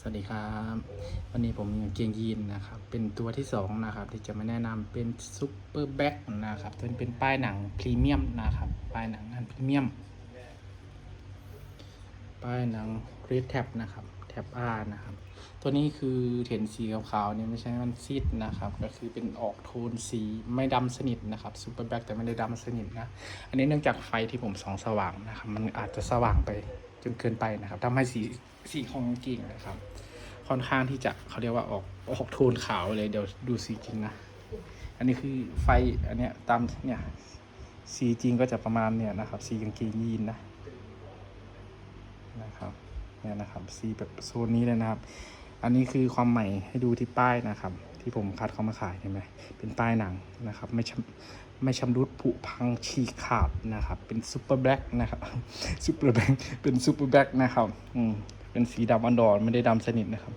สวัสดีครับ วันนี้ผมมีกางเกงยีนนะครับ เป็นตัวที่สองนะครับ ที่จะมาแนะนำเป็นซุปเปอร์แบ็กนะครับตัวนี้เป็นป้ายหนังพรีเมียมนะครับป้ายหนังอันพรีเมียม ป้ายหนังเรดแท็บนะครับแท็บอาร์นะครับ ตัวนี้คือเห็นสีขาวๆเนี่ยไม่ใช่มันซีดนะครับ ก็คือเป็นออกโทนสีไม่ดำสนิทนะครับซูเปอร์แบ็กแต่ไม่ได้ดำสนิทนะ อันนี้เนื่องจากไฟที่ผมส่องสว่างนะครับ มันอาจจะสว่างไป จนเกินไปนะครับทำให้สีสีของกางเกงนะครับ ค่อนข้างที่จะเขาเรียกว่าออกออกโทนขาวเลยเดี๋ยวดูสีจริงนะ อันนี้คือไฟอันเนี้ยตามเนี่ยสีจริงก็จะประมาณเนี่ยนะครับ สีกางเกงยีนนะนะครับเนี่ยนะครับสีแบบโซนนี้เลยนะครับ อันนี้คือความใหม่ให้ดูที่ป้ายนะครับ ที่ผมคัดเขามาขายเห็นไหมเป็นป้ายหนังนะครับ ไม่ชำไม่ชำรุดผุพังฉีกขาดนะครับ เป็นซูเปอร์แบล็กนะครับซูเปอร์แบล็กเป็นซูเปอร์แบล็กนะครับอืมเป็นสีดำอันดอนไม่ได้ดำสนิทนะครับ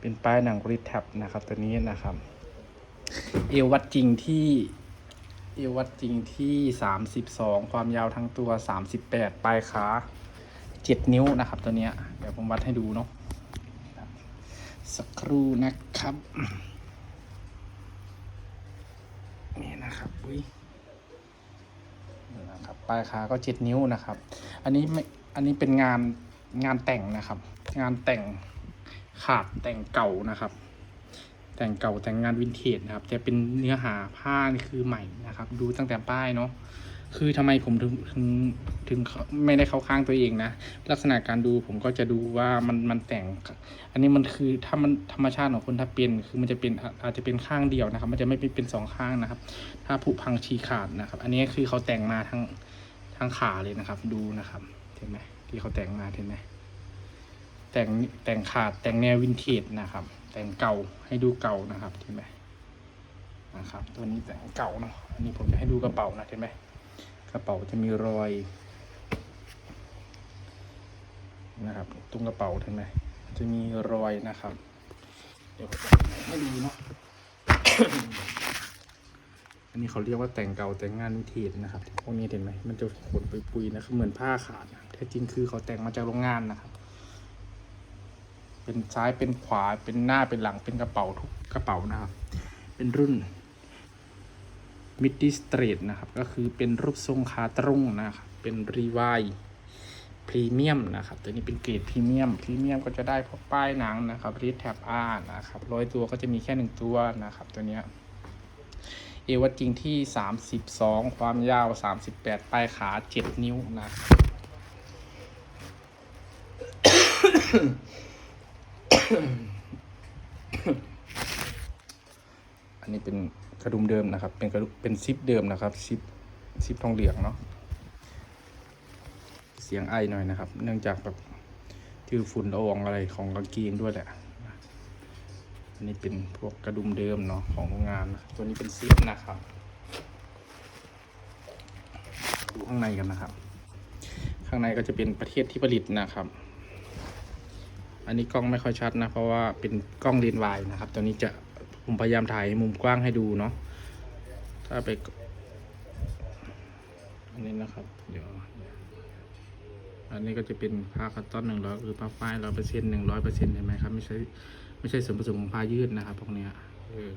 เป็นป้ายหนังริดแท็บนะครับ ตัวนี้นะครับเอววัดจริงที่เอววัดจริงที่สามสิบสองความยาวทั้งตัวสามสิบแปดปลายขาเจ็ดนิ้วนะครับ ตัวเนี้ยเดี๋ยวผมวัดให้ดูเนาะสักครู่นะครับ นี่นะครับอุ้ยนี่นะครับปลายขาก็เจ็ดนิ้วนะครับ อันนี้ไม่อันนี้เป็นงานงานแต่งนะครับ งานแต่งขาดแต่งเก่านะครับ แต่งเก่าแต่งงานวินเทจนะครับ แต่เป็นเนื้อหาผ้านี่คือใหม่นะครับ ดูตั้งแต่ป้ายเนาะ คือทำไมผมถึงถึงถึงไม่ได้เข้าข้างตัวเองนะ ลักษณะการดูผมก็จะดูว่ามันมันแต่ง อันนี้มันคือถ้ามันธรรมชาติของคนถ้าเป็นคือมันจะเป็นอาจจะเป็นข้างเดียวนะครับ มันจะไม่เป็นเป็นสองข้างนะครับ ถ้าผุพังชีขาดนะครับ อันนี้คือเขาแต่งมาทั้งทั้งขาเลยนะครับ ดูนะครับเห็นไหมที่เขาแต่งมาเห็นไหมแต่งแต่งขาดแต่งแนววินเทจนะครับ แต่งเก่าให้ดูเก่านะครับเห็นไหมนะครับ ตัวนี้แต่งเก่าเนาะอันนี้ผมจะให้ดูกระเป๋านะเห็นไหม กระเป๋าจะมีรอยนะครับตรงกระเป๋าเห็นไหมจะมีรอยนะครับ เดี๋ยวผมจะให้ดูเนาะอันนี้เขาเรียกว่าแต่งเก่าแต่งงานวินเทจนะครับพวกนี้เห็นไหมมันจะขนไปปุยๆนะครับเหมือนผ้าขาดนะแท้จริงคือเขาแต่งมาจากโรงงานนะครับ เป็นซ้ายเป็นขวาเป็นหน้าเป็นหลังเป็นกระเป๋าทุกกระเป๋านะครับ เป็นรุ่น มิดดิสเตรทนะครับ ก็คือเป็นรูปทรงขาตรงนะครับ เป็นรีไวพรีเมียมนะครับ ตัวนี้เป็นเกรดพรีเมียม พรีเมียมก็จะได้พวกป้ายหนังนะครับรีดแท็บอาร์นะครับร้อยตัวก็จะมีแค่หนึ่งตัวนะครับ ตัวเนี้ยเอววัดจริงที่ 32 ความยาว 38 ปลายขา 7 นิ้วนะครับอันนี้เป็น กระดุมเดิมนะครับ เป็นกระดุมเป็นซิปเดิมนะครับซิปซิปทองเหลืองเนาะเสียงไอหน่อยนะครับ เนื่องจากแบบที่ฝุ่นละอองอะไรของกางเกงด้วยแหละอันนี้เป็นพวกกระดุมเดิมเนาะของโรงงานนะตัวนี้เป็นซิปนะครับดูข้างในกันนะครับ ข้างในก็จะเป็นประเทศที่ผลิตนะครับ อันนี้กล้องไม่ค่อยชัดนะ เพราะว่าเป็นกล้องเลนส์วายนะครับ ตัวนี้จะ ผมพยายามถ่ายมุมกว้างให้ดูเนาะถ้าไปอันนี้นะครับเดี๋ยวอันนี้ก็จะเป็นผ้าคัตตอนหนึ่งร้อยคือผ้าฝ้ายร้อยเปอร์เซ็นต์หนึ่งร้อยเปอร์เซ็นต์เห็นไหมครับ ไม่ใช่ไม่ใช่ส่วนผสมของผ้ายืดนะครับพวกเนี้ยเออ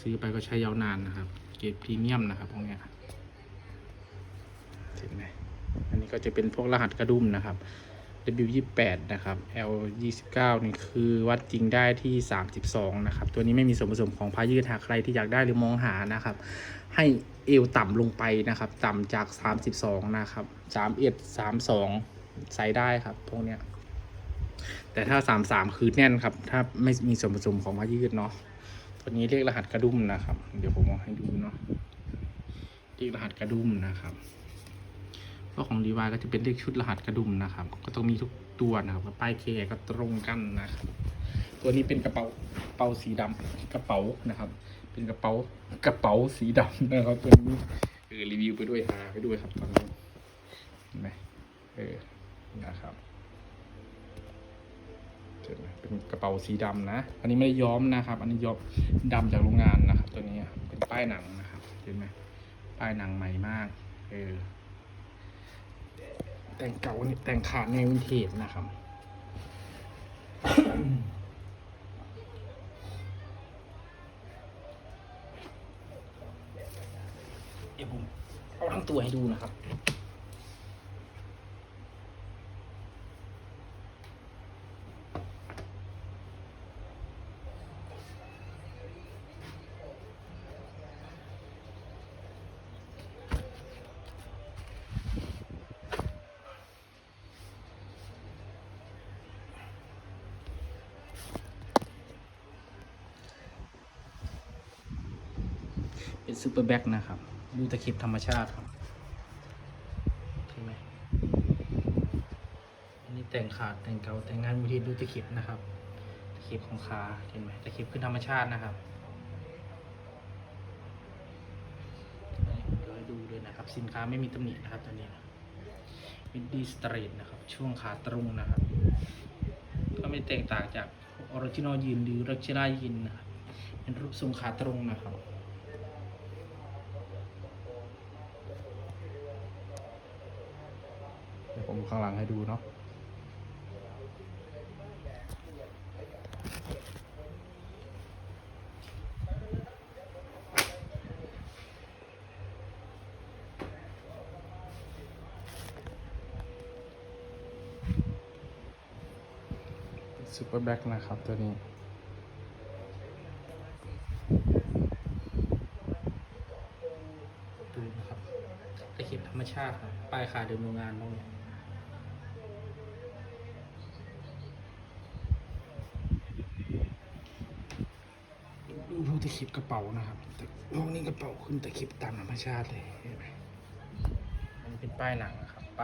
ซื้อไปก็ใช้ยาวนานนะครับ เกรดพรีเมียมนะครับพวกเนี้ยเห็นไหมอันนี้ก็จะเป็นพวกรหัสกระดุมนะครับ W 2 8 นะครับ L 29 นี่คือวัดจริงได้ที่ 32 นะครับ ตัวนี้ไม่มีส่วนผสมของผ้ายืดหากใครที่อยากได้หรือมองหานะครับ ให้เอวต่ำลงไปนะครับ ต่ำจาก 32 นะครับ31 32 ใส่ได้ครับ พวกเนี้ย แต่ถ้า 33 คือแน่นครับ ถ้าไม่มีส่วนผสมของผ้ายืดเนาะ ตัวนี้เรียกรหัสกระดุมนะครับ เดี๋ยวผมเอาให้ดูเนาะเรียกรหัสกระดุมนะครับ เพราะของดีวายก็จะเป็นเลขชุดรหัสกระดุมนะครับ ก็ต้องมีทุกตัวนะครับป้ายเคก็ตรงกันนะครับตัวนี้เป็นกระเป๋ากระเป๋าสีดำกระเป๋านะครับ เป็นกระเป๋ากระเป๋าสีดำนะครับตัวนี้เออรีวิวไปด้วยหาไปด้วยครับตอนนี้เห็นไหมเออนะครับเห็นไหมเป็นกระเป๋าสีดำนะ อันนี้ไม่ได้ย้อมนะครับ อันนี้ย้อมดำจากโรงงานนะครับ ตัวนี้เป็นป้ายหนังนะครับ เห็นไหมป้ายหนังใหม่มาก เออ แต่งเก่านี่แต่งขาดในวินเทจนะครับ เดี๋ยวผมเอาทั้งตัวให้ดูนะครับ เป็นซูเปอร์แบ็กนะครับ ดูตะเข็บธรรมชาติครับใช่ไหมอันนี้แต่งขาดแต่งเกาแต่งงานมูทีดูตะเข็บนะครับ ตะเข็บของขาเห็นไหมตะเข็บคือธรรมชาตินะครับเดี๋ยวดูด้วยนะครับ สินค้าไม่มีตำหนินะครับตัวนี้มิดดีสตรีทนะครับ ช่วงขาตรงนะครับ ก็ไม่แตกต่างจากออริจินอลยีนหรือรักชิรายีนนะครับเป็นรูปทรงขาตรงนะครับ เดี๋ยว ผมข้างหลังให้ดูเนาะซูเปอร์แบ็กนะครับตัวนี้ดูนะครับตะเข็บธรรมชาติครับป้ายขาเดิมโรงงานตรงนี้ ดูตะเข็บกระเป๋านะครับห้องนี้กระเป๋าขึ้นตะเข็บตามธรรมชาติเลยเห็นไหมมันเป็นป้ายหนัง